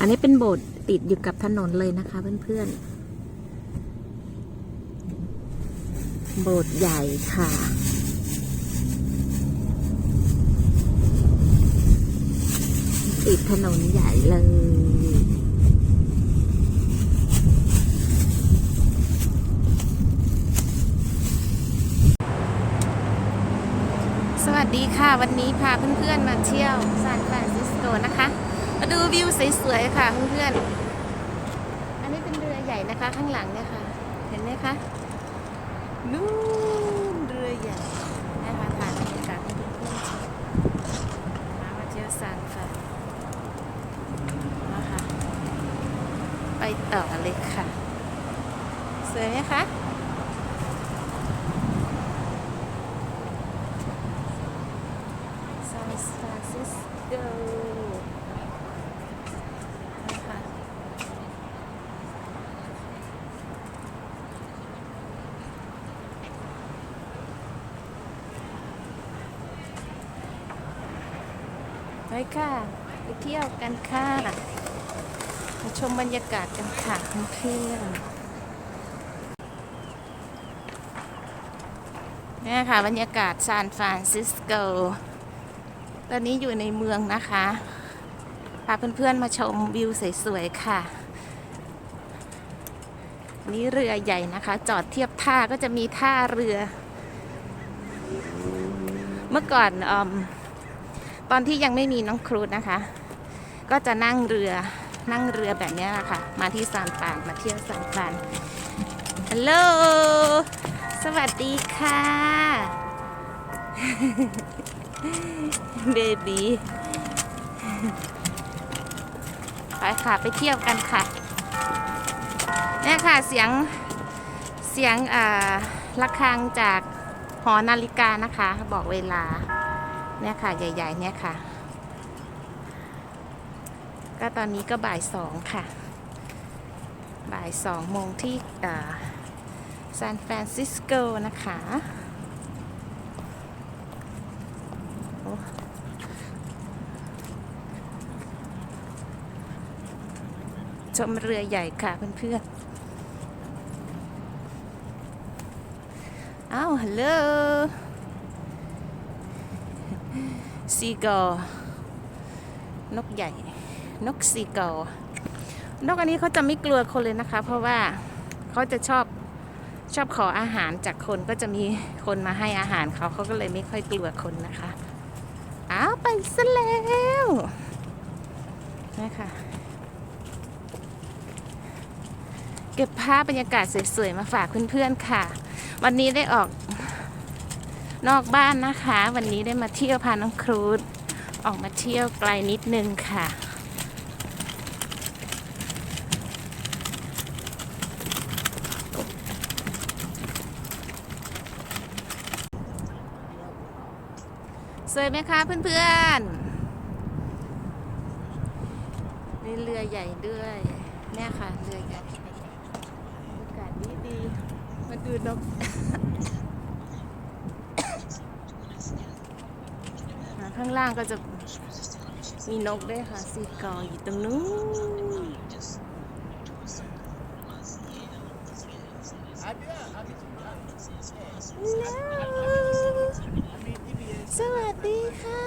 อันนี้เป็นโบสถ์ติดอยู่กับถนนเลยนะคะเพื่อนๆ โบสถ์ใหญ่ค่ะ ติดถนนใหญ่เลยสวัสดีค่ะ วันนี้พาเพื่อนๆมาเที่ยวซานฟรานซิสโกนะคะ มาดูวิวสวยๆค่ะเพื่อนๆ อันนี้เป็นเรือใหญ่นะคะข้างหลังเนี่ยค่ะ เห็นไหมคะ นู่นเรือใหญ่นะคะถ่ายบรรยากาศให้เพื่อนๆชมมาเที่ยวซานฟรานนะคะไปต่อเลยค่ะ สวยไหมคะซานฟรานซิสโกนะคะ ไปค่ะ ไปเที่ยวกันค่ะมาชมบรรยากาศกันค่ะเพื่อนนี่ค่ะบรรยากาศซานฟรานซิสโก ตอนนี้อยู่ในเมืองนะคะ พาเพื่อนๆมาชมวิวสวยๆค่ะ นี่เรือใหญ่นะคะ จอดเทียบท่าก็จะมีท่าเรือ เมื่อก่อนอม ตอนที่ยังไม่มีน้องครูดนะคะ ก็จะนั่งเรือนั่งเรือแบบนี้แหละค่ะ มาที่ซานฟรานมาเที่ยวซานฟรานฮัลโหลสวัสดีค่ะเบบีไปค่ะไปเที่ยวกันค่ะเนี่ยค่ะเสียงเสียงอ่าระฆังจากหอนาฬิกานะคะ บอกเวลา เนี่ยค่ะใหญ่ ๆ เนี่ยค่ะ ก็ตอนนี้ก็บ่ายสองค่ะ บ่ายสองโมงที่ซานฟรานซิสโกนะคะชมเรือใหญ่ค่ะเพื่อนๆอ้าวฮัลโหล ซีกอนกใหญ่ นกซีกอนกอันนี้เขาจะไม่กลัวคนเลยนะคะ เพราะว่าเขาจะชอบชอบขออาหารจากคนก็จะมีคนมาให้อาหารเขาเขาก็เลยไม่ค่อยกลัวคนนะคะอ้าวไปซะแล้วนะคะเก็บภาพบรรยากาศสวยๆมาฝากเพื่อนๆค่ะ วันนี้ได้ออก นอกบ้านนะคะ วันนี้ได้มาเที่ยวพาน้องครูดออกมาเที่ยวไกลนิดนึงค่ะ สวยไหมคะเพื่อนๆมีเรือใหญ่ด้วยเนี่ยค่ะเรือใหญ่อากาศดีดีมาดูนก อ่า ข้างล่างก็จะมีนกด้วยค่ะสีกออยู่ตรงนู้นสวัสดีค่ะ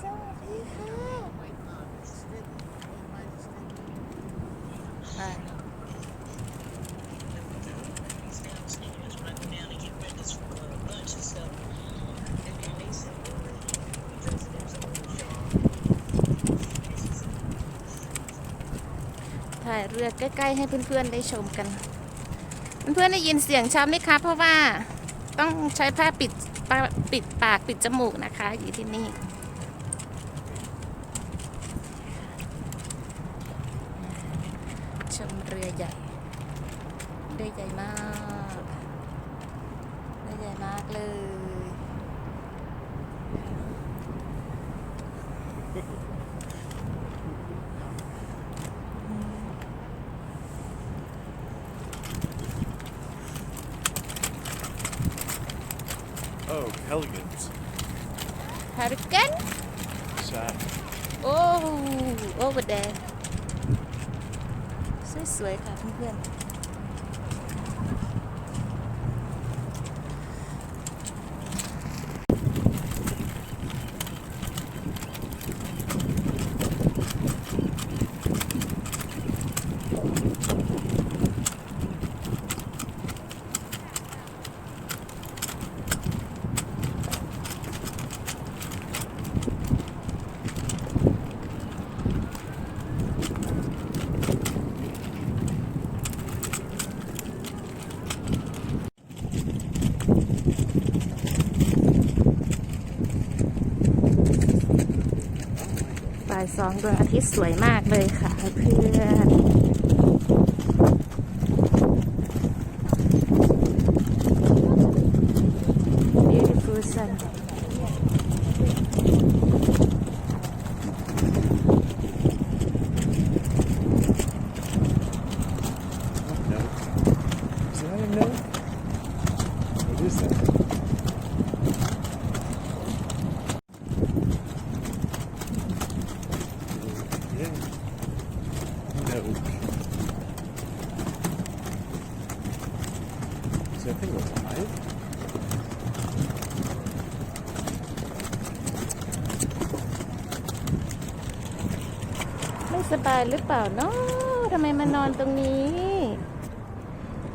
สวัสดีค่ะอ่า ถ่ายเรือใกล้ๆให้เพื่อนๆได้ชมกัน เพื่อนๆได้ยินเสียงชัดไหมคะเพราะว่าต้องใช้ผ้าปิดป,ปิดปากปิดจมูกนะคะ อยู่ที่นี่ชมเรือใหญ่เรือใหญ่มากเรือใหญ่มากเลย Oh, Pelicans. ฮาริเกัน Sad. โอ้ over there สวยๆค่ะเพื่อนๆ สองดวงอาทิตย์สวยมากเลยค่ะเพื่อน No. Is that thing alive? ไม่สบายหรือเปล่าเนาะทำไมมานอนตรงนี้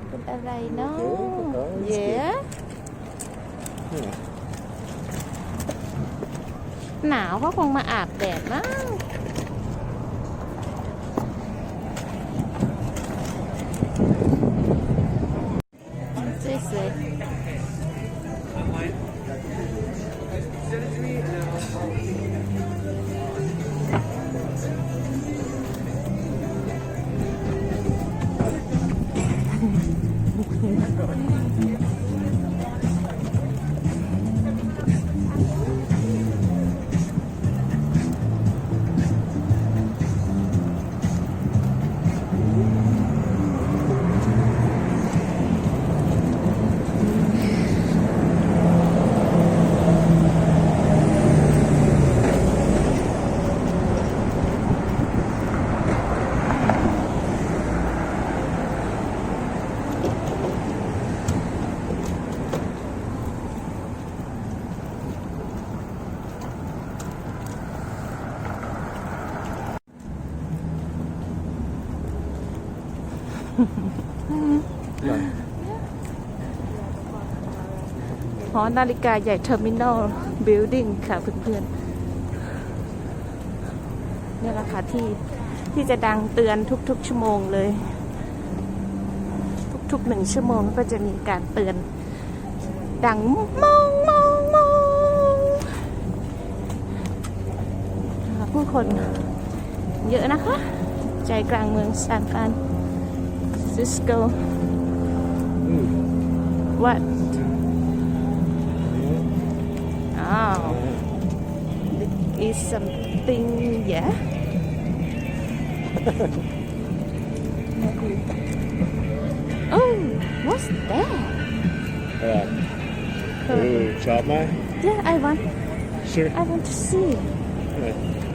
เป็นอะไรเนาะ Okay, okay, เย it's อะ Yeah. หนาวเขาคงมาอาบแดดมั้ง หอนาฬิกาใหญ่เทอร์มินอลบิลดิ่งค่ะเพื่อนๆนี่แหละค่ะที่ที่จะดังเตือนทุกๆ ชั่วโมงเลย ทุกๆหนึ่งชั่วโมงก็จะมีการเตือน ดังมองมองมองผู้คนเยอะนะคะ ใจกลางเมืองซานฟราน ซิสโก Ooh. วัด Yeah. อ้าว is something yeah oh what's that Uh, ooh, chop my? yeah I want Sure. I want to see Yeah.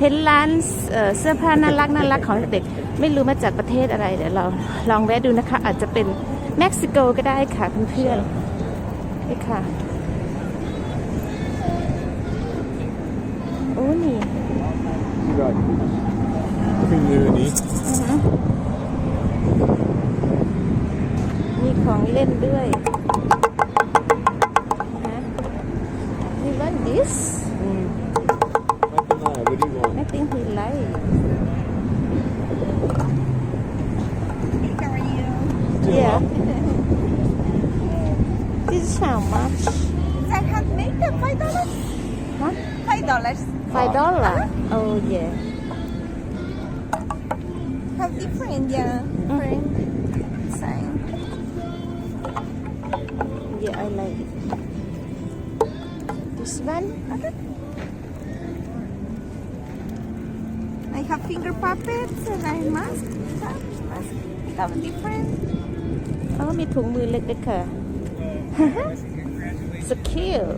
เห็นร้านเอ่อเสื้อผ้าน่ารักน่ารักของเด็กไม่รู้มาจากประเทศอะไรเดี๋ยวเราลองแวะดูนะคะ อาจจะเป็นเม็กซิโกก็ได้ค่ะเพื่อนๆนี่ค่ะโอ้นี่ You got nothing new in these. มีของเล่นด้วยฮะ You want this Nothing I think he like How are you? Yeah This is how much Is that handmade? Five dollars? Huh? Five dollars. Five dollar Oh yeah Have different, yeah. Different sign. Yeah I like it This one I have finger puppets and I mask. Mask. mask. Have different. อ๋อมีถุงมือเล็กๆค่ะ So cute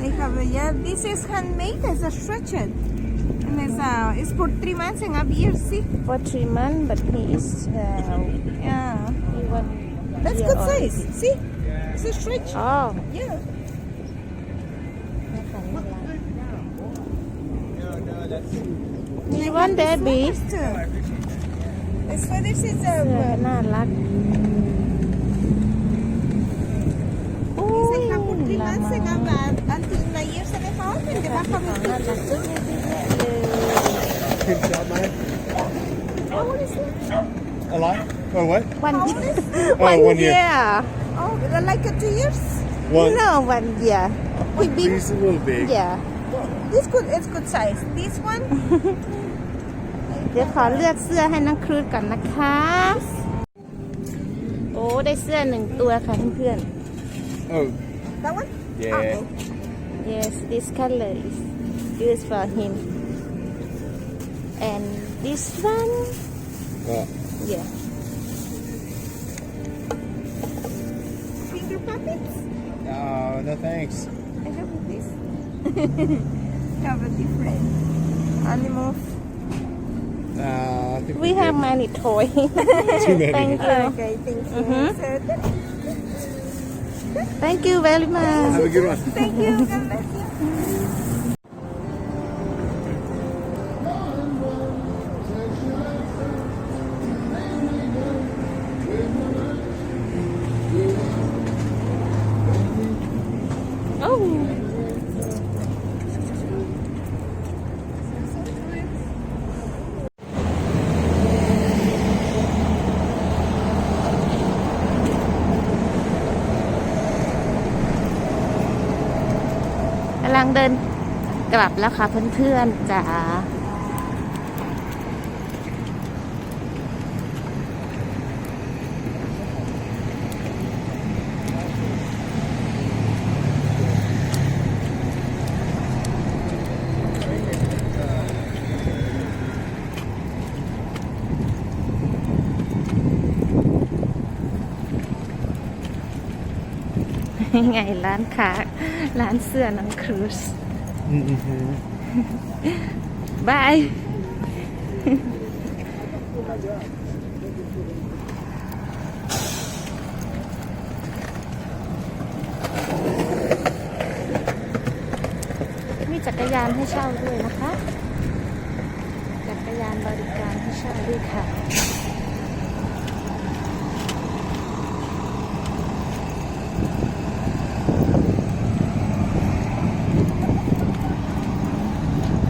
They have a, yeah. This is handmade as a stretcher. And it's, uh, it's for three months and a year, see? for three months but he is uh, Yeah. he one That's year good old. size. See? It's a stretch. อ๋อ Yeah. มีวันเดบี As for this is เสื้อ a น่ารักโอ้ย It's a for three ละ months มา and a half until nine years and a half and the back of น่า it. รักจังเลย Good job, mate. How old is it? Alive? Oh, what? วัน How old is it? Oh, one year. Oh, like a two years? One. no one year he big He's a little big. yeah This good, it's good size. This one, เดี๋ยวขอเลือกเสื้อให้น้องครูดก่อนนะคะ โอ้ ได้เสื้อหนึ่งตัวค่ะเพื่อน Oh, that one? yeah. Okay. ๆ yes this color is good for him and this one Oh, yeah Finger puppets? oh, no thanks. I have this. have a different animals. Uh, I think we we're have good. many toy Too many. thank you Okay, thank you. Mhm. So, thank you very much Have a good one. thank you. God bless you. โกลับแล้วค่ะเพื่อนๆจ๋าไงร้านค้าร้านเสื้อน้องครูส บาย มีจักรยานให้เช่าด้วยนะคะ จักรยานบริการให้เช่าด้วยค่ะ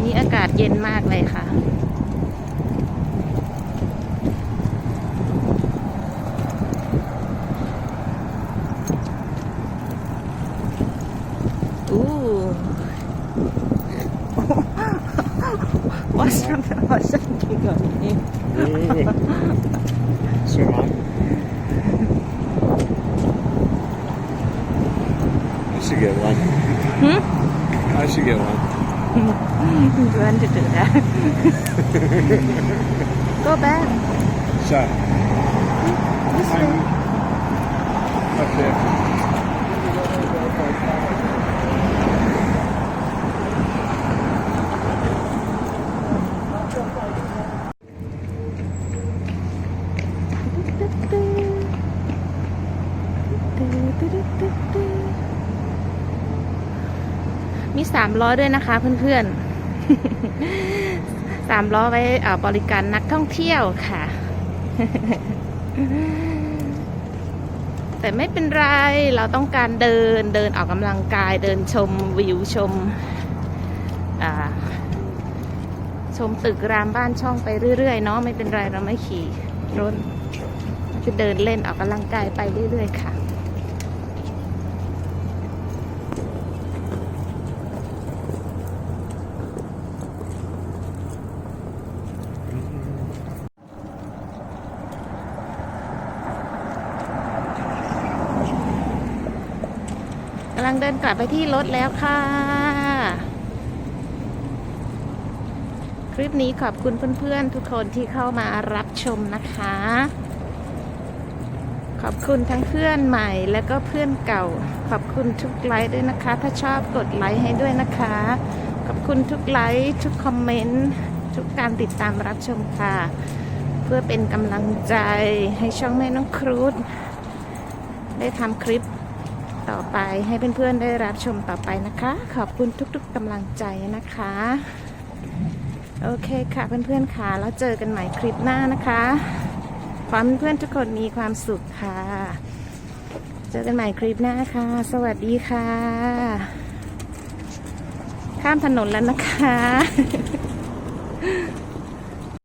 นี่ อากาศเย็นมากเลยค่ะอู้ What's from the ocean going Swim on. I should get one. Hmm? I should get one. You want to do that? Go back. So, This way. I'm up there.. มีสามล้อด้วยนะคะเพื่อนๆสามล้อไว้บริการนักท่องเที่ยวค่ะ แต่ไม่เป็นไร เราต้องการเดินเดินออกกำลังกายเดินชมวิวชม ชมตึกรามบ้านช่องไปเรื่อยๆเนาะไม่เป็นไรเราไม่ขี่รถจะเดินเล่นออกกำลังกายไปเรื่อยๆค่ะำลังเดินกลับไปที่รถแล้วค่ะ คลิปนี้ขอบคุณเพื่อนๆทุกคนที่เข้ามารับชมนะคะ ขอบคุณทั้งเพื่อนใหม่และก็เพื่อนเก่า ขอบคุณทุกไลค์ด้วยนะคะ ถ้าชอบกดไลค์ให้ด้วยนะคะ ขอบคุณทุกไลค์ทุกคอมเมนต์ทุกการติดตามรับชมค่ะ เพื่อเป็นกำลังใจให้ช่องแม่น้องครูดได้ทำคลิป ต่อไปให้เพื่อนๆได้รับชมต่อไปนะคะ ขอบคุณทุกๆกำลังใจนะคะ โอเคค่ะเพื่อนๆค่ะแล้วเจอกันใหม่คลิปหน้านะคะขอให้เพื่อนๆทุกคนมีความสุขค่ะ เจอกันใหม่คลิปหน้าค่ะ สวัสดีค่ะ ข้ามถนนแล้วนะคะ